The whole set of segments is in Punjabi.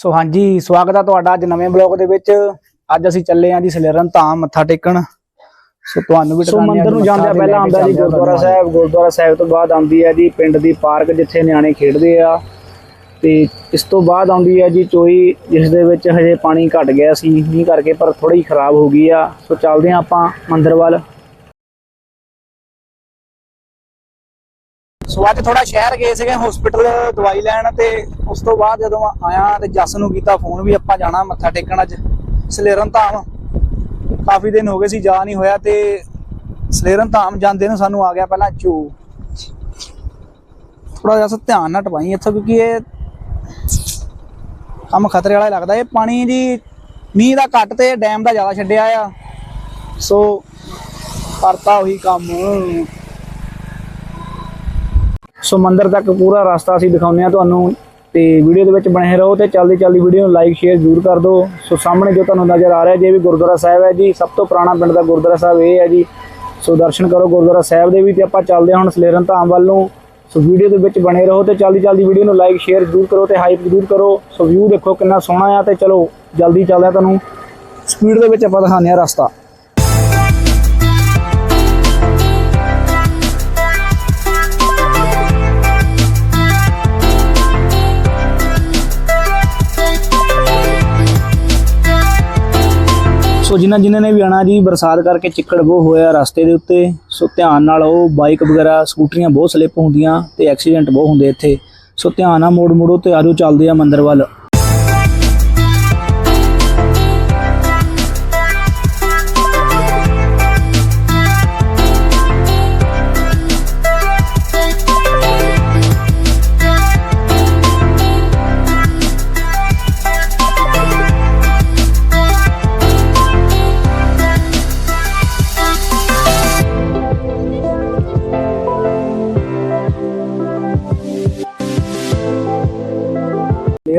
ਸੋ ਹਾਂਜੀ ਸਵਾਗਤ ਹੈ ਤੁਹਾਡਾ ਅੱਜ ਨਵੇਂ ਬਲੌਗ ਦੇ ਵਿੱਚ। ਅੱਜ ਅਸੀਂ ਚੱਲੇ ਆਂ ਜੀ ਸਲੇਰਨ ਧਾਮ ਮੱਥਾ ਟੇਕਣ। ਸੋ ਤੁਹਾਨੂੰ ਵੀ ਸੋ ਮੰਦਿਰ ਨੂੰ ਜਾਂਦੇ ਪਹਿਲਾਂ ਆਉਂਦਾ ਜੀ ਆ ਗੁਰਦੁਆਰਾ ਸਾਹਿਬ। ਗੁਰਦੁਆਰਾ ਸਾਹਿਬ ਤੋਂ ਬਾਅਦ ਆਉਂਦੀ ਹੈ ਜੀ ਪਿੰਡ ਦੀ ਪਾਰਕ ਜਿੱਥੇ ਨਿਆਣੇ ਖੇਡਦੇ ਆ। ਤੇ ਇਸ ਤੋਂ ਬਾਅਦ ਆਉਂਦੀ ਹੈ ਜੀ ਚੋਈ ਜਿਸ ਦੇ ਵਿੱਚ ਹਜੇ ਪਾਣੀ ਘਟ ਗਿਆ ਸੀ ਮੀਂਹ ਕਰਕੇ ਪਰ ਥੋੜੀ ਖਰਾਬ ਹੋ ਗਈ ਆ। ਸੋ ਚੱਲਦੇ ਆ ਆਪਾਂ ਮੰਦਿਰ ਵੱਲ। ਸੋ ਅੱਜ ਥੋੜਾ ਸ਼ਹਿਰ ਗਏ ਸੀਗੇ ਹਸਪੀਟਲ ਦਵਾਈ ਲੈਣ ਤੇ ਉਸ ਤੋਂ ਬਾਅਦ ਜਦੋਂ ਆਇਆ ਤੇ ਜੱਸ ਨੂੰ ਕੀਤਾ ਫੋਨ ਵੀ ਆਪਾਂ ਜਾਣਾ ਮੱਥਾ ਟੇਕਣ ਅੱਜ, ਸਲੇਰਨ ਧਾਮ। ਕਾਫੀ ਦਿਨ ਹੋ ਗਏ ਸੀ, ਜਾ ਨਹੀਂ ਹੋਇਆ ਤੇ ਸਲੇਰਨ ਧਾਮ ਜਾਂਦੇ ਨੂੰ ਸਾਨੂੰ ਆ ਗਿਆ ਪਹਿਲਾਂ ਚੂ। ਥੋੜਾ ਜਿਹਾ ਸਾ ਧਿਆਨ ਨਾਲ ਟਪਾਈ ਇੱਥੋਂ, ਕਿਉਂਕਿ ਇਹ ਕੰਮ ਖਤਰੇ ਵਾਲਾ ਲੱਗਦਾ। ਇਹ ਪਾਣੀ ਦੀ ਮੀਂਹ ਦਾ ਘੱਟ ਤੇ ਡੈਮ ਦਾ ਜ਼ਿਆਦਾ ਛੱਡਿਆ ਆ। ਸੋ, ਕਰਤਾ ਉਹੀ ਕੰਮ। ਸੋ ਮੰਦਿਰ ਤੱਕ ਪੂਰਾ ਰਸਤਾ ਅਸੀਂ ਦਿਖਾਉਂਦੇ ਆ ਤੁਹਾਨੂੰ ਤੇ ਵੀਡੀਓ ਦੇ ਵਿੱਚ ਬਣੇ ਰਹੋ ਤੇ ਚੱਲਦੀ ਚੱਲਦੀ ਵੀਡੀਓ ਨੂੰ ਲਾਈਕ ਸ਼ੇਅਰ ਜ਼ਰੂਰ ਕਰ ਦਿਓ। ਸੋ ਸਾਹਮਣੇ ਜੋ ਤੁਹਾਨੂੰ ਨਜ਼ਰ ਆ ਰਿਹਾ ਜੇ ਵੀ ਗੁਰਦੁਆਰਾ ਸਾਹਿਬ ਹੈ ਜੀ, ਸਭ ਤੋਂ ਪੁਰਾਣਾ ਪਿੰਡ ਦਾ ਗੁਰਦੁਆਰਾ ਸਾਹਿਬ ਇਹ ਹੈ ਜੀ। ਸੋ ਦਰਸ਼ਨ ਕਰੋ ਗੁਰਦੁਆਰਾ ਸਾਹਿਬ ਦੇ ਵੀ ਤੇ ਆਪਾਂ ਚੱਲਦੇ ਹਾਂ ਹੁਣ ਸਲੇਰਨ ਧਾਮ ਵੱਲ ਨੂੰ। ਸੋ ਵੀਡੀਓ ਦੇ ਵਿੱਚ ਬਣੇ ਰਹੋ ਤੇ ਚੱਲਦੀ ਚੱਲਦੀ ਵੀਡੀਓ ਨੂੰ ਲਾਈਕ ਸ਼ੇਅਰ ਜ਼ਰੂਰ ਕਰੋ ਤੇ ਹਾਈਪ ਜ਼ਰੂਰ ਕਰੋ। ਸੋ ਵਿਊ ਦੇਖੋ ਕਿੰਨਾ ਸੋਹਣਾ ਆ ਤੇ ਚਲੋ ਜਲਦੀ ਚੱਲਦਾ ਤੁਹਾਨੂੰ। ਸਪੀਡ ਦੇ ਵਿੱਚ ਆਪਾਂ ਦਿਖਾਉਂਦੇ ਆ ਰਸਤਾ। ਸੋ ਜਿਨ੍ਹਾਂ ਜਿਨ੍ਹਾਂ ਨੇ ਵੀ ਆਣਾ ਜੀ, ਬਰਸਾਤ ਕਰਕੇ ਚਿੱਕੜ ਬਹੁਤ ਹੋਇਆ ਰਸਤੇ ਦੇ ਉੱਤੇ। ਸੋ ਧਿਆਨ ਨਾਲ ਉਹ ਬਾਈਕ ਵਗੈਰਾ, ਸਕੂਟਰੀਆਂ ਬਹੁਤ ਸਲਿੱਪ ਹੁੰਦੀਆਂ ਤੇ ਐਕਸੀਡੈਂਟ ਬਹੁਤ ਹੁੰਦੇ ਇੱਥੇ। ਸੋ ਧਿਆਨ ਨਾਲ ਮੋੜ ਮੋੜੋ ਤੇ ਆਜੋ ਚੱਲਦੇ ਆ ਮੰਦਰ ਵੱਲ।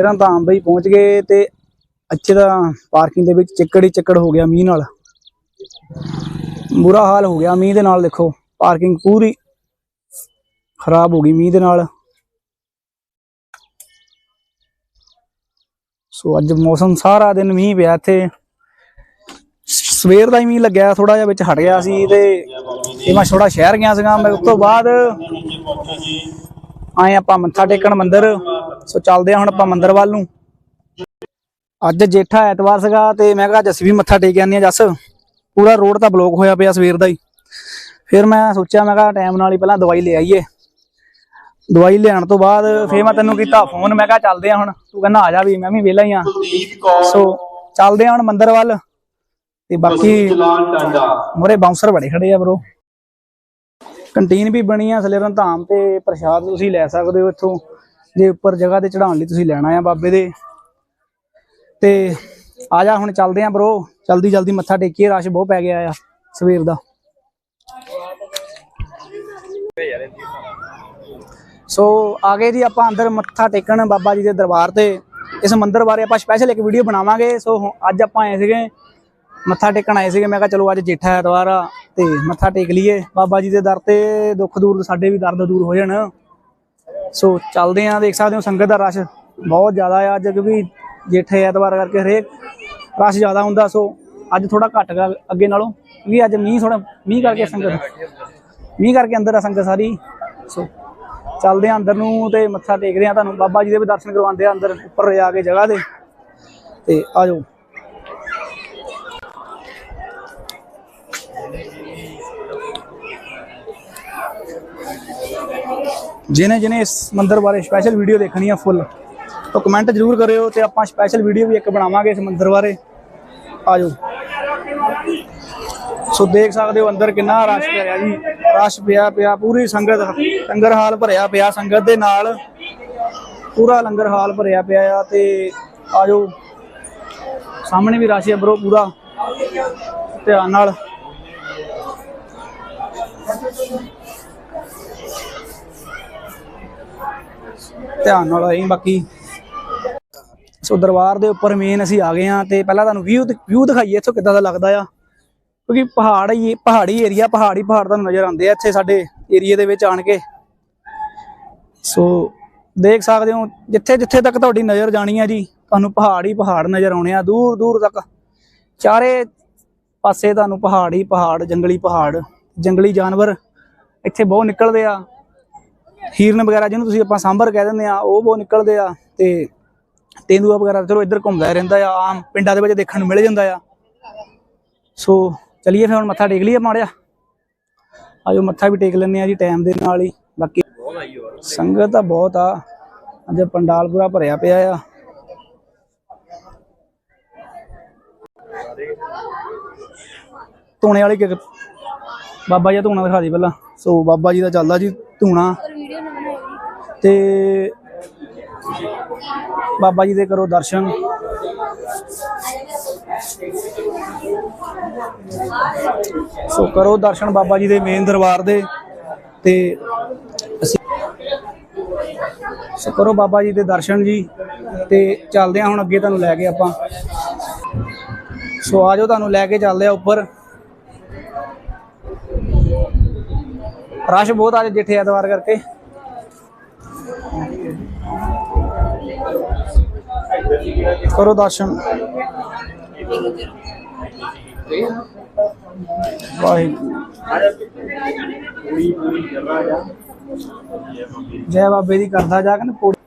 ਲੇਰਾਂ ਧਾਮ ਬਈ ਪਹੁੰਚ ਗਏ ਤੇ ਅੱਛੇ ਦਾ ਪਾਰਕਿੰਗ ਦੇ ਵਿੱਚ ਚਿੱਕੜ ਹੀ ਚਿੱਕੜ ਹੋ ਗਿਆ ਮੀਂਹ ਨਾਲ। ਬੁਰਾ ਹਾਲ ਹੋ ਗਿਆ ਮੀਂਹ ਦੇ ਨਾਲ, ਦੇਖੋ, ਪਾਰਕਿੰਗ ਪੂਰੀ ਖਰਾਬ ਹੋ ਗਈ ਮੀਂਹ ਦੇ ਨਾਲ। ਸੋ ਅੱਜ ਮੌਸਮ ਸਾਰਾ ਦਿਨ ਮੀਂਹ ਪਿਆ ਇੱਥੇ। ਸਵੇਰ ਦਾ ਹੀ ਮੀਂਹ ਲੱਗਿਆ ਥੋੜਾ ਜਿਹਾ ਵਿੱਚ ਹਟ ਗਿਆ ਸੀ ਤੇ ਇਹ ਮੈਂ ਥੋੜਾ ਸ਼ਹਿਰ ਗਿਆ ਸੀਗਾ। ਮੈਂ ਉਸ ਤੋਂ ਬਾਅਦ ਆਏ ਆਪਾਂ ਮੱਥਾ ਟੇਕਣ ਮੰਦਿਰ। ਸੋ ਚੱਲਦੇ ਆ ਹੁਣ ਆਪਾਂ ਮੰਦਰ ਵੱਲ ਨੂੰ। ਅੱਜ ਜੇਠਾ ਐਤਵਾਰ ਸੀਗਾ ਤੇ ਮੈਂ ਕਿਹਾ ਅੱਜ ਅਸੀਂ ਵੀ ਮੱਥਾ ਟੇਕ ਆਉਂਦੇ ਆ ਜੱਸ। ਪੂਰਾ ਰੋਡ ਤਾਂ ਬਲੌਕ ਹੋਇਆ ਪਿਆ ਸਵੇਰ ਦਾ ਹੀ। ਫਿਰ ਮੈਂ ਸੋਚਿਆ, ਮੈਂ ਕਿਹਾ ਟਾਈਮ ਨਾਲ ਹੀ ਪਹਿਲਾਂ ਦਵਾਈ ਲੈ ਆਈਏ। ਦਵਾਈ ਲੈਣ ਤੋਂ ਬਾਅਦ ਫਿਰ ਮੈਂ ਤੈਨੂੰ ਕੀਤਾ ਫੋਨ ਮੈਂ ਕਿਹਾ ਚੱਲਦੇ ਆ ਹੁਣ। ਤੂੰ ਕਹਿੰਦਾ ਆ ਜਾ ਵੀ, ਮੈਂ ਵੀ ਵਿਹਲਾ ਹੀ ਆ ਸੋ ਚੱਲਦੇ ਆ ਹੁਣ ਮੰਦਰ ਵੱਲ। ਤੇ ਬਾਕੀ ਮੋਰੇ ਬਾਉਂਸਰ ਬੜੇ ਖੜੇ ਆ ਬਰੋ ਕੰਟੀਨ ਵੀ ਬਣੀ ਆ ਸਲੇਰਨ ਧਾਮ ਤੇ ਪ੍ਰਸ਼ਾਦ ਤੁਸੀਂ ਲੈ ਸਕਦੇ ਹੋ ਇੱਥੋਂ। ਜੇ ਉੱਪਰ ਜਗ੍ਹਾ ਤੇ ਚੜਾਉਣ ਲਈ ਤੁਸੀਂ ਲੈਣਾ ਆ ਬਾਬੇ ਦੇ। ਤੇ ਆ ਜਾ, ਹੁਣ ਚੱਲਦੇ ਆ ਬਰੋ ਜਲਦੀ ਜਲਦੀ ਮੱਥਾ ਟੇਕੀਏ, ਰਸ਼ ਬਹੁਤ ਪੈ ਗਿਆ ਆ ਸਵੇਰ ਦਾ। ਸੋ ਆ ਗਏ ਜੀ, ਆਪਾਂ ਅੰਦਰ ਮੱਥਾ ਟੇਕਣ ਬਾਬਾ ਜੀ ਦੇ ਦਰਬਾਰ ਤੇ। ਇਸ ਮੰਦਿਰ ਬਾਰੇ ਆਪਾਂ ਸਪੈਸ਼ਲ ਇੱਕ ਵੀਡੀਓ ਬਣਾਵਾਂਗੇ। ਸੋ ਅੱਜ ਆਪਾਂ ਆਏ ਸੀਗੇ, ਮੱਥਾ ਟੇਕਣ ਆਏ ਸੀਗੇ। ਮੈਂ ਕਿਹਾ ਚਲੋ ਅੱਜ ਜੇਠਾ ਐਤਵਾਰ ਆ, ਤੇ ਮੱਥਾ ਟੇਕ ਲਈਏ। ਬਾਬਾ ਜੀ ਦੇ ਦਰ ਤੇ ਦੁੱਖ ਦੂਰ ਸਾਡੇ ਵੀ ਦਰਦ ਦੂਰ ਹੋ ਜਾਣ। ਸੋ ਚੱਲਦੇ ਆਂ, ਦੇਖ ਸਕਦੇ ਹੋ ਸੰਗਤ ਦਾ ਰਸ਼ ਬਹੁਤ ਜ਼ਿਆਦਾ ਆ ਅੱਜ, ਕਿਉਂਕਿ ਜੇਠੇ ਐਤਵਾਰ ਕਰਕੇ ਹਰੇਕ ਰਸ਼ ਜ਼ਿਆਦਾ ਹੁੰਦਾ, ਸੋ ਅੱਜ ਥੋੜਾ ਘੱਟ ਗਾ ਅੱਗੇ ਨਾਲੋਂ, ਕਿਉਂਕਿ ਅੱਜ ਮੀਂਹ ਥੋੜਾ ਮੀਂਹ ਕਰਕੇ ਸੰਗਤ, ਮੀਂਹ ਕਰਕੇ ਅੰਦਰ ਆ ਸੰਗਤ ਸਾਰੀ, ਸੋ ਚੱਲਦੇ ਆਂ ਅੰਦਰ ਨੂੰ ਤੇ ਮੱਥਾ ਟੇਕਦੇ ਆਂ ਤੁਹਾਨੂੰ, ਬਾਬਾ ਜੀ ਦੇ ਵੀ ਦਰਸ਼ਨ ਕਰਵਾਉਂਦੇ ਆ ਅੰਦਰ ਉੱਪਰ ਜਾ ਕੇ ਜਗ੍ਹਾ ਤੇ ਤੇ ਆ ਜਾਓ ਜਿਹਨੇ ਜਿਹਨੇ ਇਸ ਮੰਦਿਰ ਬਾਰੇ ਸਪੈਸ਼ਲ ਵੀਡੀਓ ਦੇਖਣੀ ਆ ਫੁੱਲ ਤਾਂ ਕਮੈਂਟ ਜ਼ਰੂਰ ਕਰਿਓ ਤੇ ਆਪਾਂ ਸਪੈਸ਼ਲ ਵੀਡੀਓ ਵੀ ਇੱਕ ਬਣਾਵਾਂਗੇ ਇਸ ਮੰਦਿਰ ਬਾਰੇ। ਆ ਜਾਓ ਸੋ ਦੇਖ ਸਕਦੇ ਹੋ ਅੰਦਰ ਕਿੰਨਾ ਰਸ਼ ਪਿਆ ਜੀ। ਰਸ਼ ਪਿਆ ਪਿਆ, ਪੂਰੀ ਸੰਗਤ, ਲੰਗਰ ਹਾਲ ਭਰਿਆ ਪਿਆ ਸੰਗਤ ਦੇ ਨਾਲ। ਪੂਰਾ ਲੰਗਰ ਹਾਲ ਭਰਿਆ ਪਿਆ ਆ ਤੇ ਆ ਜਾਓ ਸਾਹਮਣੇ ਵੀ ਰਸ਼ ਹੈ ਬਰੋ ਪੂਰਾ। ਧਿਆਨ ਨਾਲ। ਧਿਆਨ ਨਾਲ ਆਈ ਬਾਕੀ ਸੋ ਦਰਬਾਰ ਦੇ ਉੱਪਰ ਮੇਨ ਅਸੀਂ ਆ ਗਏ ਆ ਤੇ ਪਹਿਲਾਂ ਤੁਹਾਨੂੰ ਵਿਊ ਵਿਊ ਦਿਖਾਈਏ ਇੱਥੋਂ ਕਿੱਦਾਂ ਦਾ ਲੱਗਦਾ ਆ। ਕਿਉਂਕਿ ਪਹਾੜ ਹੀ, ਪਹਾੜੀ ਏਰੀਆ ਪਹਾੜੀ ਪਹਾੜ ਤੁਹਾਨੂੰ ਨਜ਼ਰ ਆਉਂਦੇ ਆ ਇੱਥੇ ਸਾਡੇ ਏਰੀਏ ਦੇ ਵਿੱਚ ਆਣ ਕੇ। ਸੋ ਦੇਖ ਸਕਦੇ ਹੋ, ਜਿੱਥੇ ਜਿੱਥੇ ਤੱਕ ਤੁਹਾਡੀ ਨਜ਼ਰ ਜਾਣੀ ਆ ਜੀ, ਤੁਹਾਨੂੰ ਪਹਾੜ ਹੀ ਪਹਾੜ ਨਜ਼ਰ ਆਉਣੇ ਆ, ਦੂਰ ਦੂਰ ਤੱਕ। ਚਾਰੇ ਪਾਸੇ ਤੁਹਾਨੂੰ ਪਹਾੜ ਹੀ ਪਹਾੜ, ਜੰਗਲੀ ਪਹਾੜ, ਜੰਗਲੀ ਜਾਨਵਰ ਇੱਥੇ ਬਹੁਤ ਨਿਕਲਦੇ ਆ। ਹੀਰਨ ਵਗੈਰਾ ਜਿਹਨੂੰ ਤੁਸੀਂ ਆਪਾਂ ਸਾਂਭਰ ਕਹਿ ਦਿੰਦੇ ਆ, ਉਹ ਬਹੁਤ ਨਿਕਲਦੇ ਆ ਤੇ ਤੇਂਦੂਆ ਵਗੈਰਾ ਚਲੋ ਇੱਧਰ ਘੁੰਮਦਾ ਰਹਿੰਦਾ ਆ, ਆਮ ਪਿੰਡਾਂ ਦੇ ਵਿੱਚ ਦੇਖਣ ਨੂੰ ਮਿਲ ਜਾਂਦਾ ਆ। ਸੋ ਚਲਿਏ ਫਿਰ ਹੁਣ ਮੱਥਾ ਟੇਕ ਲਈਏ ਮਾੜਿਆ। ਆਜੋ ਮੱਥਾ ਵੀ ਟੇਕ ਲੈਂਦੇ ਆ ਜੀ ਟਾਈਮ ਦੇ ਨਾਲ ਹੀ, ਬਾਕੀ ਸੰਗਤ ਤਾਂ ਬਹੁਤ ਆ, ਅੱਜ ਪੰਡਾਲ ਪੂਰਾ ਭਰਿਆ ਪਿਆ ਆ। ਧੂਣੇ ਵਾਲੀ ਕਿ ਬਾਬਾ ਜੀ ਦਾ ਧੂਣਾ ਦਿਖਾ ਦੀ ਪਹਿਲਾਂ। ਸੋ ਬਾਬਾ ਜੀ ਦਾ ਚੱਲਦਾ ਜੀ ਧੂਣਾ। ਤੇ ਬਾਬਾ ਜੀ ਦੇ ਕਰੋ ਦਰਸ਼ਨ। ਸੋ ਕਰੋ ਦਰਸ਼ਨ ਬਾਬਾ ਜੀ ਦੇ ਮੇਨ ਦਰਬਾਰ ਦੇ ਤੇ ਅਸੀਂ ਸੋ ਕਰੋ ਬਾਬਾ ਜੀ ਦੇ ਦਰਸ਼ਨ ਜੀ ਤੇ ਚੱਲਦੇ ਆ ਹੁਣ ਅੱਗੇ ਤੁਹਾਨੂੰ ਲੈ ਕੇ ਆਪਾਂ। ਸੋ ਆਜੋ ਤੁਹਾਨੂੰ ਲੈ ਕੇ ਚੱਲਦੇ ਆ ਉੱਪਰ। ਰਸ਼ ਬਹੁਤ ਆ ਜਿੱਥੇ ਐਤਵਾਰ ਕਰਕੇ। ਕਰੋ ਦਰਸ਼ਨ। ਵਾਹਿਗੁਰੂ। ਜੈ ਬਾਬੇ ਦੀ ਕਰਦਾ ਜਾ, ਕਹਿੰਦੇ ਪੌੜੀ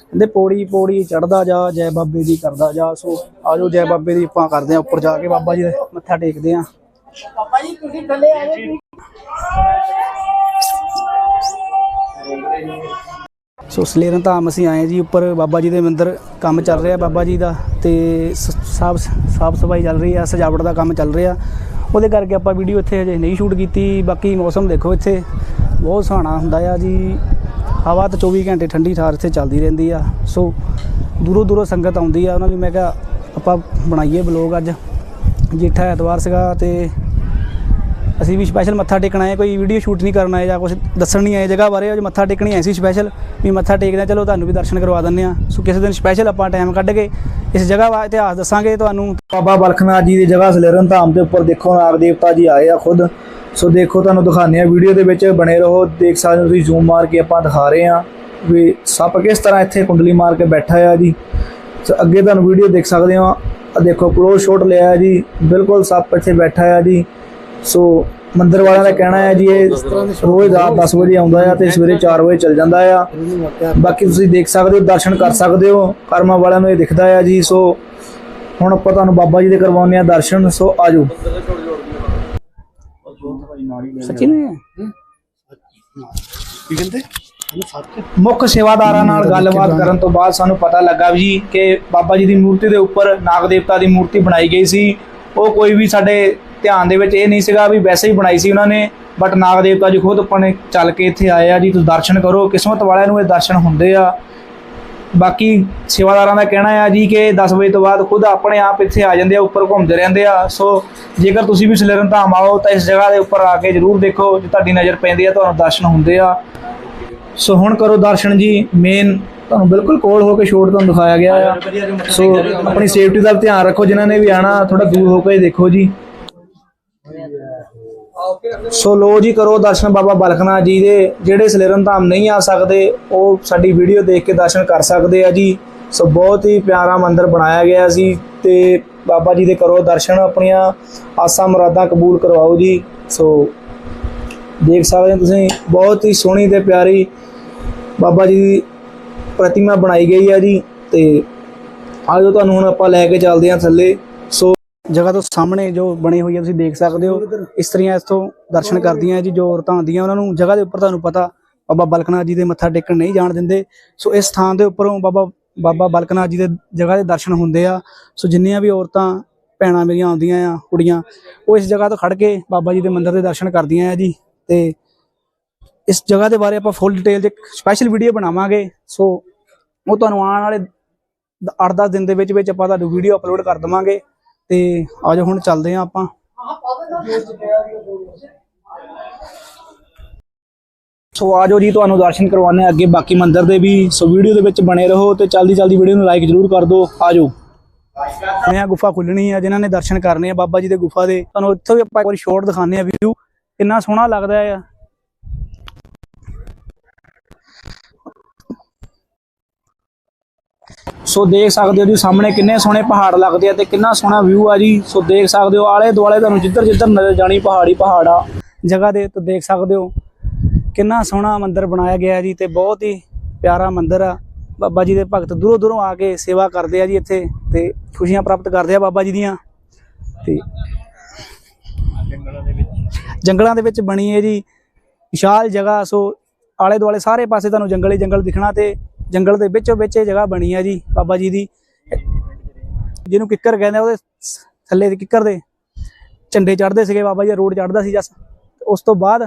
ਕਹਿੰਦੇ ਪੌੜੀ ਪੌੜੀ ਚੜਦਾ ਜਾ, ਜੈ ਬਾਬੇ ਦੀ ਕਰਦਾ ਜਾ। ਸੋ ਆਜੋ ਜੈ ਬਾਬੇ ਦੀ, ਆਪਾਂ ਕਰਦੇ ਆ ਉੱਪਰ ਜਾ ਕੇ। ਬਾਬਾ ਜੀ ਦੇ ਮੱਥਾ ਟੇਕਦੇ ਆ ਸੋ ਸਲੇਰਨ ਧਾਮ ਅਸੀਂ ਆਏ ਜੀ ਉੱਪਰ ਬਾਬਾ ਜੀ ਦੇ ਮੰਦਿਰ ਕੰਮ ਚੱਲ ਰਿਹਾ ਬਾਬਾ ਜੀ ਦਾ ਤੇ ਸ- ਸਾਫ਼ ਸਾਫ਼ ਸਫ਼ਾਈ ਚੱਲ ਰਹੀ ਆ, ਸਜਾਵਟ ਦਾ ਕੰਮ ਚੱਲ ਰਿਹਾ। ਉਹਦੇ ਕਰਕੇ ਆਪਾਂ ਵੀਡੀਓ ਇੱਥੇ ਹਜੇ ਨਹੀਂ ਸ਼ੂਟ ਕੀਤੀ, ਬਾਕੀ ਮੌਸਮ ਦੇਖੋ ਇੱਥੇ। ਬਹੁਤ ਸੁਹਾਣਾ ਹੁੰਦਾ ਆ ਜੀ। ਹਵਾ ਤਾਂ 24 ਘੰਟੇ ਠੰਡੀ ਠਾਰ ਇੱਥੇ ਚੱਲਦੀ ਰਹਿੰਦੀ ਆ। ਸੋ ਦੂਰੋਂ ਦੂਰੋਂ ਸੰਗਤ ਆਉਂਦੀ ਆ, ਉਹਨਾਂ ਲਈ ਮੈਂ ਕਿਹਾ ਆਪਾਂ ਬਣਾਈਏ ਬਲੌਗ ਅੱਜ। ਜੇਠਾ ਐਤਵਾਰ ਸੀਗਾ ਤੇ ਅਸੀਂ ਵੀ ਸਪੈਸ਼ਲ ਮੱਥਾ ਟੇਕਣ ਆਏ ਕੋਈ ਵੀਡੀਓ ਸ਼ੂਟ ਨਹੀਂ ਕਰਨ ਆਏ ਜਾਂ ਕੁਝ ਦੱਸਣ ਨਹੀਂ ਆਏ ਜਗ੍ਹਾ ਬਾਰੇ ਅੱਜ ਮੱਥਾ ਟੇਕਣੀ ਆਏ ਸੀ ਸਪੈਸ਼ਲ ਵੀ ਮੱਥਾ ਟੇਕਦੇ ਹਾਂ, ਚਲੋ ਤੁਹਾਨੂੰ ਵੀ ਦਰਸ਼ਨ ਕਰਵਾ ਦਿੰਦੇ ਆ ਸੋ ਕਿਸੇ ਦਿਨ ਸਪੈਸ਼ਲ ਆਪਾਂ ਟਾਈਮ ਕੱਢ ਕੇ ਇਸ ਜਗ੍ਹਾ ਦਾ ਇਤਿਹਾਸ ਦੱਸਾਂਗੇ, ਤੁਹਾਨੂੰ ਬਾਬਾ ਬਲਖਨਾਥ ਜੀ ਦੀ ਜਗ੍ਹਾ ਸਲੇਰਨ ਧਾਮ ਦੇ ਉੱਪਰ ਦੇਖੋ, ਨਾਗ ਦੇਵਤਾ ਜੀ ਆਏ ਆ ਖੁਦ। ਸੋ ਦੇਖੋ, ਤੁਹਾਨੂੰ ਦਿਖਾਉਂਦੇ ਆ ਵੀਡੀਓ ਦੇ ਵਿੱਚ ਬਣੇ ਰਹੋ, ਦੇਖ ਸਕਦੇ ਹੋ ਤੁਸੀਂ ਜ਼ੂਮ ਮਾਰ ਕੇ ਆਪਾਂ ਦਿਖਾ ਰਹੇ ਆ ਵੀ ਸੱਪ ਕਿਸ ਤਰ੍ਹਾਂ ਇੱਥੇ ਕੁੰਡਲੀ ਮਾਰ ਕੇ ਬੈਠਾ ਆ ਜੀ। ਸੋ ਅੱਗੇ ਤੁਹਾਨੂੰ ਵੀਡੀਓ ਦੇਖ ਸਕਦੇ ਹੋ। ਆ ਦੇਖੋ ਕਲੋਜ਼ ਸ਼ਾਟ ਲਿਆ ਜੀ, ਬਿਲਕੁਲ ਸੱਪ ਇੱਥੇ ਬੈਠਾ ਆ ਜੀ। ਸੋ ਮੰਦਿਰ ਵਾਲਿਆਂ ਦਾ ਕਹਿਣਾ ਹੈ ਜੀ ਇਹ ਰੋਜ਼ ਰਾਤ 10 ਵਜੇ ਆਉਂਦਾ ਆ ਤੇ ਸਵੇਰੇ 4 ਵਜੇ ਚੱਲ ਜਾਂਦਾ ਆ। ਬਾਕੀ ਤੁਸੀਂ ਦੇਖ ਸਕਦੇ ਹੋ ਦਰਸ਼ਨ ਕਰ ਸਕਦੇ ਹੋ ਕਰਮਾਂ ਵਾਲਿਆਂ ਨੂੰ ਇਹ ਦਿਖਦਾ ਆ ਜੀ। ਸੋ ਹੁਣ ਆਪਾਂ ਤੁਹਾਨੂੰ ਬਾਬਾ ਜੀ ਦੇ ਕਰਵਾਉਂਦੇ ਆ ਦਰਸ਼ਨ। ਸੋ ਆਜੋ। ਸੱਚੀ ਨੇ ਕੀ ਕਹਿੰਦੇ? ਮੁੱਖ ਸੇਵਾਦਾਰਾਂ ਨਾਲ ਗੱਲਬਾਤ ਕਰਨ ਤੋਂ ਬਾਅਦ ਸਾਨੂੰ ਪਤਾ ਲੱਗਾ ਵੀ ਜੀ ਕਿ ਬਾਬਾ ਜੀ ਦੀ ਮੂਰਤੀ ਦੇ ਉੱਪਰ ਨਾਗ ਦੇਵਤਾ ਦੀ ਮੂਰਤੀ ਬਣਾਈ ਗਈ ਸੀ। ਉਹ ਕੋਈ ਵੀ ਸਾਡੇ ਧਿਆਨ ਦੇ ਵਿੱਚ ਇਹ ਨਹੀਂ ਸੀਗਾ ਵੀ ਵੈਸੇ ਹੀ ਬਣਾਈ ਸੀ ਉਹਨਾਂ ਨੇ ਬਟ ਨਾਗ ਦੇਵਤਾ ਜੀ ਖੁਦ ਆਪਣੇ ਚੱਲ ਕੇ ਇੱਥੇ ਆਏ ਆ ਜੀ, ਤੁਸੀਂ ਦਰਸ਼ਨ ਕਰੋ, ਕਿਸਮਤ ਵਾਲਿਆਂ ਨੂੰ ਇਹ ਦਰਸ਼ਨ ਹੁੰਦੇ ਆ। ਬਾਕੀ ਸੇਵਾਦਾਰਾਂ ਦਾ ਕਹਿਣਾ ਆ ਜੀ ਕਿ 10 ਵਜੇ ਤੋਂ ਬਾਅਦ ਖੁਦ ਆਪਣੇ ਆਪ ਇੱਥੇ ਆ ਜਾਂਦੇ ਆ, ਉੱਪਰ ਘੁੰਮਦੇ ਰਹਿੰਦੇ ਆ। ਸੋ ਜੇਕਰ ਤੁਸੀਂ ਵੀ ਸਲੇਰਨ ਧਾਮ ਆਓ, ਤਾਂ ਇਸ ਜਗ੍ਹਾ ਦੇ ਉੱਪਰ ਆ ਕੇ ਜਰੂਰ ਦੇਖੋ, ਜੇ ਤੁਹਾਡੀ ਨਜ਼ਰ ਪੈਂਦੀ ਆ, ਤੁਹਾਨੂੰ ਦਰਸ਼ਨ ਹੁੰਦੇ ਆ। ਸੋ ਹੁਣ ਕਰੋ ਦਰਸ਼ਨ ਜੀ ਮੇਨ ਤੁਹਾਨੂੰ ਬਿਲਕੁਲ ਕੋਲ ਹੋ ਕੇ ਸ਼ੋਟ ਤੁਹਾਨੂੰ ਦਿਖਾਇਆ ਗਿਆ ਆ। ਸੋ ਆਪਣੀ ਸੇਫਟੀ ਦਾ ਧਿਆਨ ਰੱਖੋ, ਜਿਨ੍ਹਾਂ ਨੇ ਵੀ ਆਣਾ ਥੋੜਾ ਦੂਰ ਹੋ ਕੇ ਦੇਖੋ ਜੀ। ਸੋ ਲੋ ਜੀ ਕਰੋ ਦਰਸ਼ਨ ਬਾਬਾ ਬਲਖਨਾਥ ਜੀ ਦੇ। ਜਿਹੜੇ ਸਲੇਰਨ ਧਾਮ ਨਹੀਂ ਆ ਸਕਦੇ, ਉਹ ਸਾਡੀ ਵੀਡੀਓ ਦੇਖ ਕੇ ਦਰਸ਼ਨ ਕਰ ਸਕਦੇ ਆ ਜੀ। ਸੋ ਬਹੁਤ ਹੀ ਪਿਆਰਾ ਮੰਦਿਰ ਬਣਾਇਆ ਗਿਆ ਸੀ ਤੇ ਬਾਬਾ ਜੀ ਦੇ ਕਰੋ ਦਰਸ਼ਨ ਆਪਣੀਆਂ ਆਸਾਂ ਮੁਰਾਦਾਂ ਕਬੂਲ ਕਰਵਾਓ ਜੀ। ਸੋ ਦੇਖ ਸਕਦੇ ਹੋ ਤੁਸੀਂ, ਬਹੁਤ ਹੀ ਸੋਹਣੀ ਤੇ ਪਿਆਰੀ ਬਾਬਾ ਜੀ ਦੀ ਪ੍ਰਤਿਮਾ ਬਣਾਈ ਗਈ ਹੈ ਜੀ ਤੇ ਆਜੋ ਤੁਹਾਨੂੰ ਹੁਣ ਆਪਾਂ ਲੈ ਕੇ ਚੱਲਦੇ ਹਾਂ ਥੱਲੇ। ਸੋ ਜਗ੍ਹਾ ਤੋਂ ਸਾਹਮਣੇ ਜੋ ਬਣੀ ਹੋਈ ਹੈ, ਤੁਸੀਂ ਦੇਖ ਸਕਦੇ ਹੋ। ਇਸਤਰੀਆਂ ਇੱਥੋਂ ਦਰਸ਼ਨ ਕਰਦੀਆਂ ਜੀ, ਜੋ ਔਰਤਾਂ ਆਉਂਦੀਆਂ, ਉਹਨਾਂ ਨੂੰ ਜਗ੍ਹਾ ਦੇ ਉੱਪਰ ਤੁਹਾਨੂੰ ਪਤਾ, ਬਾਬਾ ਬਲਕਨਾਥ ਜੀ ਦੇ ਮੱਥਾ ਟੇਕਣ ਨਹੀਂ ਜਾਣ ਦਿੰਦੇ। ਸੋ ਇਸ ਥਾਂ ਦੇ ਉੱਪਰੋਂ ਬਾਬਾ ਬਾਬਾ ਬਲਕਨਾਥ ਜੀ ਦੇ ਜਗ੍ਹਾ ਦੇ ਦਰਸ਼ਨ ਹੁੰਦੇ ਆ। ਸੋ ਜਿੰਨੀਆਂ ਵੀ ਔਰਤਾਂ, ਭੈਣਾਂ ਮੇਰੀਆਂ ਆਉਂਦੀਆਂ ਆ, ਕੁੜੀਆਂ, ਉਹ ਇਸ ਜਗ੍ਹਾ ਤੋਂ ਖੜ ਕੇ ਬਾਬਾ ਜੀ ਦੇ ਮੰਦਿਰ ਦੇ ਦਰਸ਼ਨ ਕਰਦੀਆਂ ਆ ਜੀ। ਤੇ ਇਸ ਜਗ੍ਹਾ ਦੇ ਬਾਰੇ ਆਪਾਂ ਫੁੱਲ ਡਿਟੇਲ 'ਚ ਇੱਕ ਸਪੈਸ਼ਲ ਵੀਡੀਓ ਬਣਾਵਾਂਗੇ। ਸੋ ਉਹ ਤੁਹਾਨੂੰ ਆਉਣ ਵਾਲੇ 8-10 ਦਿਨ ਦੇ ਵਿੱਚ ਵਿੱਚ ਆਪਾਂ ਤੁਹਾਨੂੰ ਵੀਡੀਓ ਅਪਲੋਡ ਕਰ ਦਵਾਂਗੇ। ਤੇ ਆਜੋ ਹੁਣ ਚੱਲਦੇ ਹਾਂ ਆਪਾਂ। ਸੋ ਆਜੋ ਜੀ, ਤੁਹਾਨੂੰ ਦਰਸ਼ਨ ਕਰਵਾਉਣੇ ਆ ਅੱਗੇ ਬਾਕੀ ਮੰਦਿਰ ਦੇ ਵੀ। ਸੋ ਵੀਡੀਓ ਦੇ ਵਿੱਚ ਬਣੇ ਰਹੋ ਤੇ ਜਲਦੀ ਜਲਦੀ ਵੀਡੀਓ ਨੂੰ ਲਾਈਕ ਜ਼ਰੂਰ ਕਰ ਦਿਓ। ਆਜੋ ਨया ਗੁਫਾ ਖੁੱਲਣੀ ਆ, ਜਿਨ੍ਹਾਂ ਨੇ ਦਰਸ਼ਨ ਕਰਨੇ ਆ ਬਾਬਾ ਜੀ ਦੇ ਗੁਫਾ ਦੇ। ਤੁਹਾਨੂੰ ਇੱਥੋਂ ਵੀ ਆਪਾਂ ਇੱਕ ਵਾਰੀ ਸ਼ਾਰਟ ਦਿਖਾਉਂਦੇ ਆ ਵੀਡੀਓ ਕਿੰਨਾ ਸੋਹਣਾ ਲੱਗਦਾ ਆ। ਸੋ ਦੇਖ ਸਕਦੇ ਹੋ ਜੀ ਸਾਹਮਣੇ ਕਿੰਨੇ ਸੋਹਣੇ ਪਹਾੜ ਲੱਗਦੇ ਆ ਤੇ ਕਿੰਨਾ ਸੋਹਣਾ ਵਿਊ ਆ ਜੀ। ਸੋ ਦੇਖ ਸਕਦੇ ਹੋ ਆਲੇ ਦੁਆਲੇ ਤੁਹਾਨੂੰ ਜਿੱਧਰ ਜਿੱਧਰ ਨਜ਼ਰ ਜਾਣੀ ਪਹਾੜੀ ਪਹਾੜ ਆ ਜਗ੍ਹਾ ਦੇ ਉੱਤੇ ਦੇਖ ਸਕਦੇ ਹੋ ਕਿੰਨਾ ਸੋਹਣਾ ਮੰਦਿਰ ਬਣਾਇਆ ਗਿਆ ਜੀ ਤੇ ਬਹੁਤ ਹੀ ਪਿਆਰਾ ਮੰਦਿਰ ਆ। ਬਾਬਾ ਜੀ ਦੇ ਭਗਤ ਦੂਰੋਂ ਦੂਰੋਂ ਆ ਕੇ ਸੇਵਾ ਕਰਦੇ ਆ ਜੀ ਇੱਥੇ ਤੇ ਖੁਸ਼ੀਆਂ ਪ੍ਰਾਪਤ ਕਰਦੇ ਆ ਬਾਬਾ ਜੀ ਦੀਆਂ ਤੇ ਜੰਗਲਾਂ ਦੇ ਵਿੱਚ ਬਣੀ ਹੈ ਜੀ। ਵਿਸ਼ਾਲ ਜਗ੍ਹਾ ਸੋ ਆਲੇ ਦੁਆਲੇ ਸਾਰੇ ਪਾਸੇ ਤੁਹਾਨੂੰ ਜੰਗਲ ਹੀ ਜੰਗਲ ਦਿਖਣਾ ਤੇ ਜੰਗਲ ਦੇ ਵਿੱਚੋਂ ਵਿੱਚ ਇਹ ਜਗ੍ਹਾ ਬਣੀ ਹੈ ਜੀ, ਬਾਬਾ ਜੀ ਦੀ। ਜਿਹਨੂੰ ਕਿੱਕਰ ਕਹਿੰਦੇ ਉਹਦੇ ਥੱਲੇ ਦੇ ਕਿੱਕਰ ਦੇ ਝੰਡੇ ਚੜ੍ਹਦੇ ਸੀਗੇ, ਬਾਬਾ ਜੀ ਰੋਡ ਚੜ੍ਹਦਾ ਸੀ ਜਸ। ਉਸ ਤੋਂ ਬਾਅਦ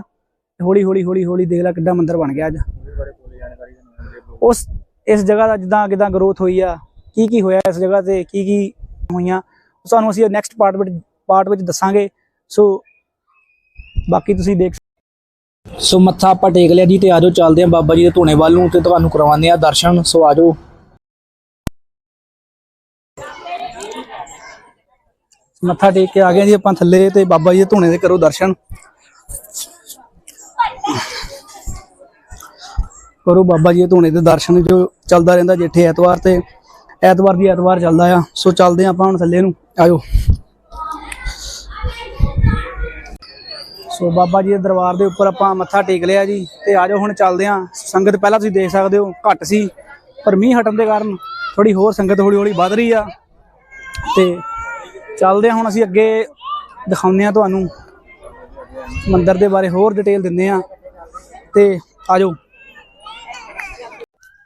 ਹੌਲੀ ਹੌਲੀ ਹੌਲੀ ਹੌਲੀ ਦੇਖ ਲੈ ਕਿੱਡਾ ਮੰਦਿਰ ਬਣ ਗਿਆ ਅੱਜ। ਉਸ, ਇਸ ਜਗ੍ਹਾ ਦਾ ਜਿੱਦਾਂ ਕਿਦਾਂ ਗਰੋਥ ਹੋਈ ਆ, ਕੀ ਕੀ ਹੋਇਆ ਇਸ ਜਗ੍ਹਾ ਤੇ, ਕੀ ਕੀ ਹੋਈਆਂ ਸਾਨੂੰ ਅਸੀਂ ਨੈਕਸਟ ਪਾਰਟ ਵਿੱਚ ਪਾਰਟ ਵਿੱਚ ਦੱਸਾਂਗੇ। ਸੋ ਬਾਕੀ ਤੁਸੀਂ ਦੇਖ ਸੋ ਮੱਥਾ ਆਪਾਂ ਟੇਕ ਲਿਆ ਜੀ ਤੇ ਆਜੋ ਚੱਲਦੇ ਆਂ ਬਾਬਾ ਜੀ ਦੇ ਧੋਣੇ ਵੱਲ ਨੂੰ ਤੇ ਤੁਹਾਨੂੰ ਕਰਵਾਉਂਦੇ ਆ ਦਰਸ਼ਨ। ਸੋ ਆਜੋ। ਮੱਥਾ ਟੇਕ ਕੇ ਆ ਗਏ ਜੀ ਆਪਾਂ ਥੱਲੇ ਤੇ ਬਾਬਾ ਜੀ ਦੇ ਧੋਣੇ ਦੇ ਕਰੋ ਦਰਸ਼ਨ। ਕਰੋ ਬਾਬਾ ਜੀ ਦੇ ਧੋਣੇ ਦੇ ਦਰਸ਼ਨ ਜੋ ਚੱਲਦਾ ਰਹਿੰਦਾ ਜੇਠੇ ਐਤਵਾਰ ਤੇ। ਐਤਵਾਰ ਦੀ ਐਤਵਾਰ ਚੱਲਦਾ ਆ। ਸੋ ਚੱਲਦੇ ਆਂ ਆਪਾਂ ਹੁਣ ਥੱਲੇ ਨੂੰ। ਆਜੋ। ਸੋ ਬਾਬਾ ਜੀ ਦੇ ਦਰਬਾਰ ਦੇ ਉੱਪਰ ਆਪਾਂ ਮੱਥਾ ਟੇਕ ਲਿਆ ਜੀ ਤੇ ਆਜੋ ਹੁਣ ਚੱਲਦੇ ਆਂ ਸੰਗਤ ਪਹਿਲਾਂ ਤੁਸੀਂ ਦੇਖ ਸਕਦੇ ਹੋ, ਘੱਟ ਸੀ, ਪਰ ਮੀਂਹ ਹਟਣ ਦੇ ਕਾਰਨ ਥੋੜੀ ਹੋਰ ਸੰਗਤ ਹੌਲੀ ਹੌਲੀ ਵੱਧ ਰਹੀ ਆ। ਤੇ ਚੱਲਦੇ ਆਂ ਹੁਣ ਅਸੀਂ ਅੱਗੇ ਦਿਖਾਉਂਦੇ ਆ ਤੁਹਾਨੂੰ, ਮੰਦਿਰ ਦੇ ਬਾਰੇ ਹੋਰ ਡਿਟੇਲ ਦਿੰਦੇ ਆ ਤੇ ਆਜੋ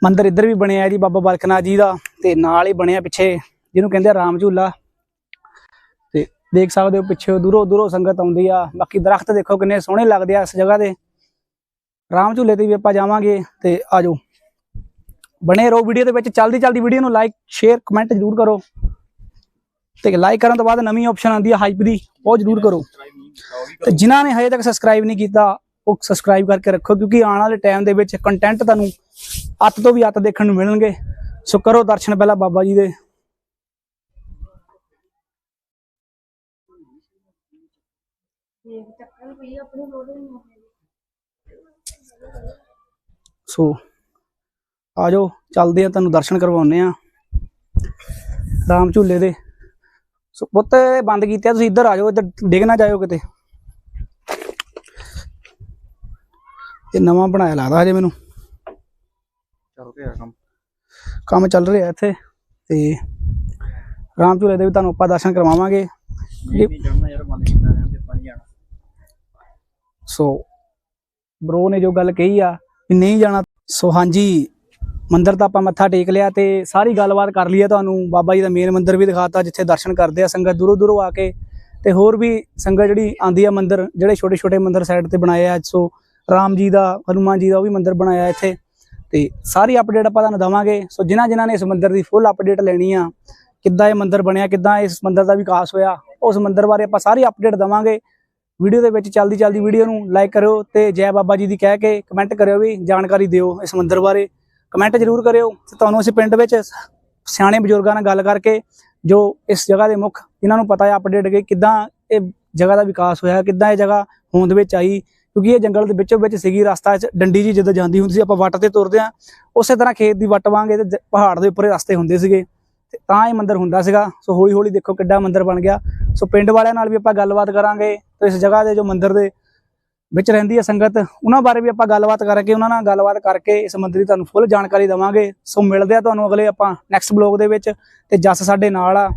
ਮੰਦਿਰ ਇੱਧਰ ਵੀ ਬਣਿਆ ਜੀ ਬਾਬਾ ਬਲਕਨਾਥ ਜੀ ਦਾ ਤੇ ਨਾਲ ਹੀ ਬਣਿਆ ਪਿੱਛੇ, ਜਿਹਨੂੰ ਕਹਿੰਦੇ ਆ ਰਾਮ ਝੂਲਾ। ਦੇਖ ਸਕਦੇ ਹੋ ਪਿੱਛੇ ਦੂਰੋਂ ਦੂਰੋਂ ਸੰਗਤ ਆਉਂਦੀ ਆ। ਬਾਕੀ ਦਰਖਤ ਦੇਖੋ ਕਿੰਨੇ ਸੋਹਣੇ ਲੱਗਦੇ ਆ ਇਸ ਜਗ੍ਹਾ 'ਤੇ ਰਾਮ ਝੂਲੇ ਤੇ ਵੀ ਆਪਾਂ ਜਾਵਾਂਗੇ ਤੇ ਆਜੋ। ਬਣੇ ਰਹੋ ਵੀਡੀਓ ਦੇ ਵਿੱਚ। ਚਲਦੀ ਚਲਦੀ ਵੀਡੀਓ ਨੂੰ ਲਾਈਕ ਸ਼ੇਅਰ ਕਮੈਂਟ ਜ਼ਰੂਰ ਕਰੋ। ਤੇ ਲਾਈਕ ਕਰਨ ਤੋਂ ਬਾਅਦ ਨਵੀਂ ਆਪਸ਼ਨ ਆਉਂਦੀ ਹੈ ਹਾਈਪ ਦੀ, ਉਹ ਜ਼ਰੂਰ ਕਰੋ। ਤੇ ਜਿਨ੍ਹਾਂ ਨੇ ਹਜੇ ਤੱਕ ਸਬਸਕ੍ਰਾਈਬ ਨਹੀਂ ਕੀਤਾ, ਉਹ ਸਬਸਕ੍ਰਾਈਬ ਕਰਕੇ ਰੱਖੋ ਕਿਉਂਕਿ ਆਉਣ ਵਾਲੇ ਟਾਈਮ ਦੇ ਵਿੱਚ ਕੰਟੈਂਟ ਤੁਹਾਨੂੰ ਅੱਤ ਤੋਂ ਵੀ ਅੱਤ ਦੇਖਣ ਨੂੰ ਮਿਲਣਗੇ। ਸੋ ਕਰੋ ਦਰਸ਼ਨ ਪਹਿਲਾਂ ਬਾਬਾ ਜੀ ਦੇ। ਸੋ ਆਜੋ ਚੱਲਦੇ ਆ ਤੁਹਾਨੂੰ ਦਰਸ਼ਨ ਕਰਵਾਉਨੇ ਆ ਰਾਮ ਝੂਲੇ ਦੇ। ਸੋ ਪੁੱਤ ਬੰਦ ਕੀਤੇ ਆ, ਤੁਸੀਂ ਇੱਧਰ ਆ ਜਾਓ ਇੱਧਰ ਡਿੱਗ ਨਾ ਜਾਇਓ ਕਿਤੇ। ਇਹ ਨਵਾਂ ਬਣਾਇਆ ਲੱਗਦਾ ਹਜੇ ਮੈਨੂੰ। ਚੱਲ ਰਿਹਾ ਕੰਮ। ਕੰਮ ਚੱਲ ਰਿਹਾ ਇੱਥੇ ਤੇ ਰਾਮ ਝੂਲੇ ਦੇ ਵੀ ਤੁਹਾਨੂੰ ਆਪਾਂ ਦਰਸ਼ਨ ਕਰਵਾਵਾਂਗੇ। ਸੋ ਬ్రో ਨੇ ਜੋ ਗੱਲ ਕਹੀ ਆ ਵੀ ਨਹੀਂ ਜਾਣਾ ਸੋ ਹਾਂਜੀ ਮੰਦਿਰ ਤਾਂ ਆਪਾਂ ਮੱਥਾ ਟੇਕ ਲਿਆ ਤੇ ਸਾਰੀ ਗੱਲਬਾਤ ਕਰ ਲਈ ਆ ਤੁਹਾਨੂੰ। ਬਾਬਾ ਜੀ ਦਾ ਮੇਨ ਮੰਦਿਰ ਵੀ ਦਿਖਾਤਾ ਜਿੱਥੇ ਦਰਸ਼ਨ ਕਰਦੇ ਆ ਸੰਗਤ ਦੂਰੋਂ ਦੂਰੋਂ ਆ ਕੇ। ਤੇ ਹੋਰ ਵੀ ਸੰਗਤ ਜਿਹੜੀ ਆਂਦੀ ਆ ਮੰਦਿਰ ਜਿਹੜੇ ਛੋਟੇ ਛੋਟੇ ਮੰਦਿਰ ਸਾਈਡ ਤੇ ਬਣਾਏ ਆ ਸੋ ਰਾਮ ਜੀ ਦਾ ਹਨੂਮਾਨ ਜੀ ਦਾ ਉਹ ਵੀ ਮੰਦਿਰ ਬਣਾਇਆ ਇੱਥੇ। ਤੇ ਸਾਰੀ ਅਪਡੇਟ ਆਪਾਂ ਤੁਹਾਨੂੰ ਦਵਾਂਗੇ। ਸੋ ਜਿਨ੍ਹਾਂ ਜਿਨ੍ਹਾਂ ਨੇ ਇਸ ਮੰਦਿਰ ਦੀ ਫੁੱਲ ਅਪਡੇਟ ਲੈਣੀ ਆ ਕਿੱਦਾਂ ਇਹ ਮੰਦਿਰ ਬਣਿਆ ਕਿੱਦਾਂ ਇਸ ਮੰਦਿਰ ਦਾ ਵਿਕਾਸ ਹੋਇਆ ਉਸ ਮੰਦਿਰ ਬਾਰੇ ਆਪਾਂ ਸਾਰੀ ਅਪਡੇਟ ਦਵਾਂਗੇ। ਵੀਡੀਓ ਦੇ ਵਿੱਚ ਚੱਲਦੀ ਚੱਲਦੀ ਵੀਡੀਓ ਨੂੰ ਲਾਈਕ ਕਰਿਓ ਤੇ ਜੈ ਬਾਬਾ ਜੀ ਦੀ ਕਹਿ ਕੇ ਕਮੈਂਟ ਕਰਿਓ ਵੀ ਜਾਣਕਾਰੀ ਦਿਓ ਇਸ ਮੰਦਿਰ ਬਾਰੇ। ਕਮੈਂਟ ਜ਼ਰੂਰ ਕਰਿਓ ਤੇ ਤੁਹਾਨੂੰ ਅਸੀਂ ਪਿੰਡ ਵਿੱਚ ਸਿਆਣੇ ਬਜ਼ੁਰਗਾਂ ਨਾਲ ਗੱਲ ਕਰਕੇ ਜੋ ਇਸ ਜਗ੍ਹਾ ਦੇ ਮੁੱਖ ਇਹਨਾਂ ਨੂੰ ਪਤਾ ਹੈ ਅਪਡੇਟ ਕਿ ਕਿੱਦਾਂ ਇਹ ਜਗ੍ਹਾ ਦਾ ਵਿਕਾਸ ਹੋਇਆ, ਕਿੱਦਾਂ ਇਹ ਜਗ੍ਹਾ ਹੋਂਦ ਵਿੱਚ ਆਈ, ਕਿਉਂਕਿ ਇਹ ਜੰਗਲ ਦੇ ਵਿੱਚੋਂ ਵਿੱਚ ਸੀਗੀ, ਰਸਤਾ 'ਚ ਡੰਡੀ ਜੀ ਜਦੋਂ ਜਾਂਦੀ ਹੁੰਦੀ ਸੀ, ਆਪਾਂ ਵੱਟ ਤੇ ਤੁਰਦੇ ਆ ਉਸੇ ਤਰ੍ਹਾਂ ਖੇਤ ਦੀ ਵੱਟ ਵਾਂਗੇ ਤੇ ਜ- ਪਹਾੜ ਦੇ ਉੱਪਰ ਰਸਤੇ ਹੁੰਦੇ ਸੀਗੇ। ਤੇ ਤਾਂ ਇਹ ਮੰਦਿਰ ਹੁੰਦਾ ਸੀਗਾ। ਸੋ ਹੌਲੀ ਹੌਲੀ ਦੇਖੋ ਕਿੱਡਾ ਮੰਦਿਰ ਬਣ ਗਿਆ। ਸੋ ਪਿੰਡ ਵਾਲਿਆਂ ਨਾਲ ਵੀ ਆਪਾਂ ਗੱਲਬਾਤ ਕਰਾਂਗੇ। ਤੇ ਇਸ ਜਗ੍ਹਾ ਦੇ ਜੋ ਮੰਦਿਰ ਦੇ ਵਿੱਚ ਰਹਿੰਦੀ ਹੈ ਸੰਗਤ, ਉਹਨਾਂ ਬਾਰੇ ਵੀ ਆਪਾਂ ਗੱਲਬਾਤ ਕਰਕੇ, ਉਹਨਾਂ ਨਾਲ ਗੱਲਬਾਤ ਕਰਕੇ ਇਸ ਮੰਦਿਰ ਦੀ ਤੁਹਾਨੂੰ ਫੁੱਲ ਜਾਣਕਾਰੀ ਦਵਾਂਗੇ। ਸੋ ਮਿਲਦੇ ਆ ਤੁਹਾਨੂੰ ਅਗਲੇ ਆਪਾਂ ਨੈਕਸਟ ਬਲੌਗ ਦੇ ਵਿੱਚ। ਤੇ ਜੱਸ ਸਾਡੇ ਨਾਲ ਆ।